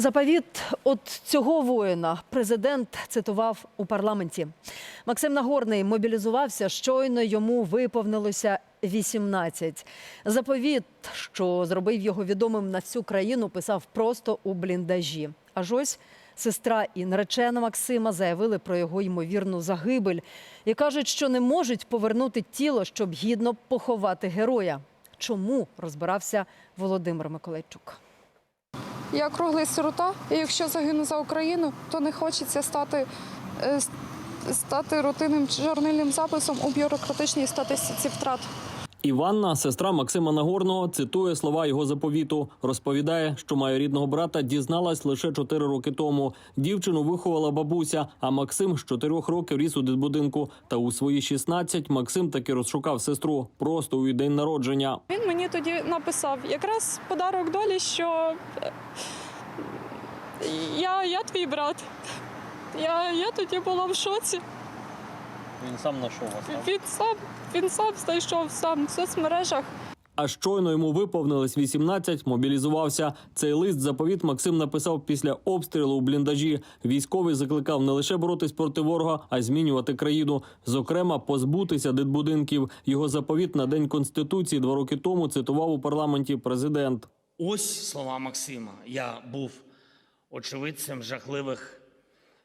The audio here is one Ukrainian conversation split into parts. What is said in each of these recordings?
Заповіт от цього воїна президент цитував у парламенті. Максим Нагорний мобілізувався, щойно йому виповнилося 18. Заповіт, що зробив його відомим на всю країну, писав просто у бліндажі. Аж ось сестра і наречена Максима заявили про його ймовірну загибель і кажуть, що не можуть повернути тіло, щоб гідно поховати героя. Чому розбирався Володимир Миколайчук? Я круглий сирота, і якщо загину за Україну, то не хочеться стати, е, стати рутинним чорнильним записом у бюрократичній статистиці втрат. Іванна, сестра Максима Нагорного, цитує слова його заповіту. Розповідає, що має рідного брата, дізналась лише 4 роки тому. Дівчину виховала бабуся, а Максим з 4 років ріс у дитбудинку. Та у свої 16 Максим таки розшукав сестру просто у день народження. Він мені тоді написав якраз подарок долі, що е, я, я твій брат. Я, я тоді була в шоці. Він сам знайшов вас. Він сам, він сам знайшов сам в соцмережах. А щойно йому виповнилось 18, мобілізувався. Цей лист заповіт Максим написав після обстрілу у бліндажі. Військовий закликав не лише боротись проти ворога, а й змінювати країну. Зокрема, позбутися дитбудинків. Його заповіт на день конституції два роки тому цитував у парламенті президент. Ось слова Максима. Я був очевидцем жахливих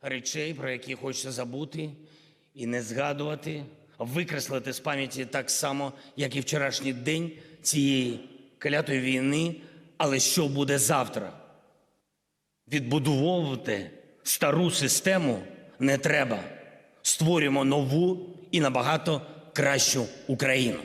речей, про які хочеться забути і не згадувати, викреслити з пам'яті так само, як і вчорашній день цієї клятої війни. Але що буде завтра? Відбудовувати стару систему не треба. Створюємо нову і набагато кращу Україну.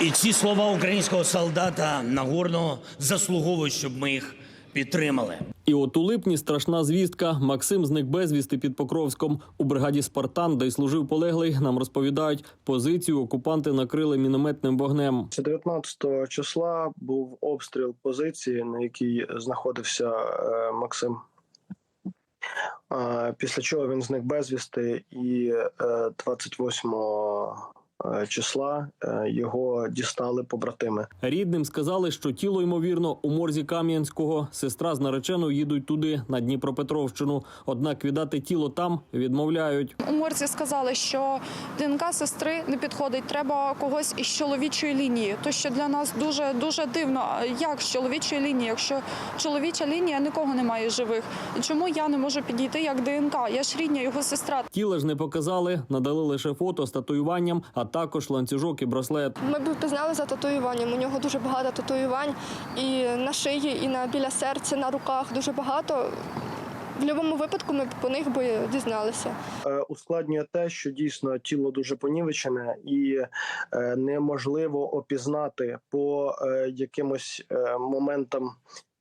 І ці слова українського солдата Нагорного заслуговують, щоб ми їх підтримали. І от у липні страшна звістка. Максим зник безвісти під Покровськом. У бригаді Спартан, де й служив полеглий, нам розповідають, позицію окупанти накрили мінометним вогнем. Це 19 числа був обстріл позиції, на якій знаходився е, Максим. А, Після чого він зник безвісти, і е, 28 е, числа е, його дістали побратими. Рідним сказали, що тіло ймовірно у морзі Кам'янського. Сестра з нареченою їдуть туди на Дніпропетровщину. Однак віддати тіло там відмовляють. У морзі сказали, що ДНК сестри не підходить, треба когось із чоловічої лінії. То що для нас дуже дуже дивно. Як з чоловічої лінії, якщо чоловіча лінія нікого немає живих? Чому я не можу підійти як ДНК? Я ж рідня його сестра. Тіла ж не показали, надали лише фото з татуюванням, а також ланцюжок і браслет. Ми б впізнали за татуюванням. У нього дуже багато татуювань і на шиї, і на біля серця, на руках дуже багато. В будь-якому випадку ми б по них би дізналися. Е, Ускладнює те, що дійсно тіло дуже понівечене і е, неможливо опізнати по е, якимось е, моментам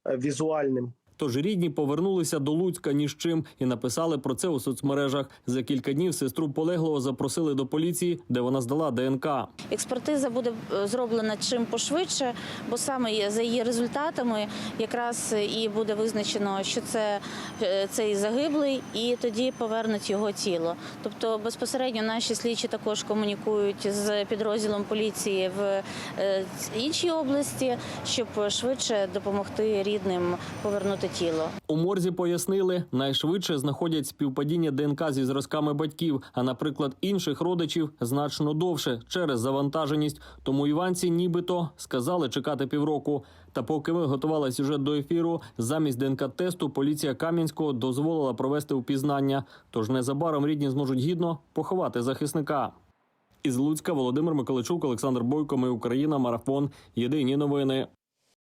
візуальним. Тож рідні повернулися до Луцька ні з чим і написали про це у соцмережах. За кілька днів сестру полеглого запросили до поліції, де вона здала ДНК. Експертиза буде е, зроблена чим пошвидше, бо саме за її результатами якраз і буде визначено, що це е, цей загиблий, і тоді повернуть його тіло. Тобто безпосередньо наші слідчі також комунікують з підрозділом поліції в е, іншій області, щоб швидше допомогти рідним повернути тіло. У морзі пояснили, найшвидше знаходять співпадіння ДНК зі зразками батьків, а, наприклад, інших родичів значно довше через завантаженість. Тому Іванці нібито сказали чекати півроку. Та поки ми готували сюжет до ефіру, замість ДНК-тесту поліція Кам'янського дозволила провести впізнання. Тож незабаром рідні зможуть гідно поховати захисника. Із Луцька Володимир Миколайчук, Олександр Бойко. Ми Україна. Марафон. Єдині новини.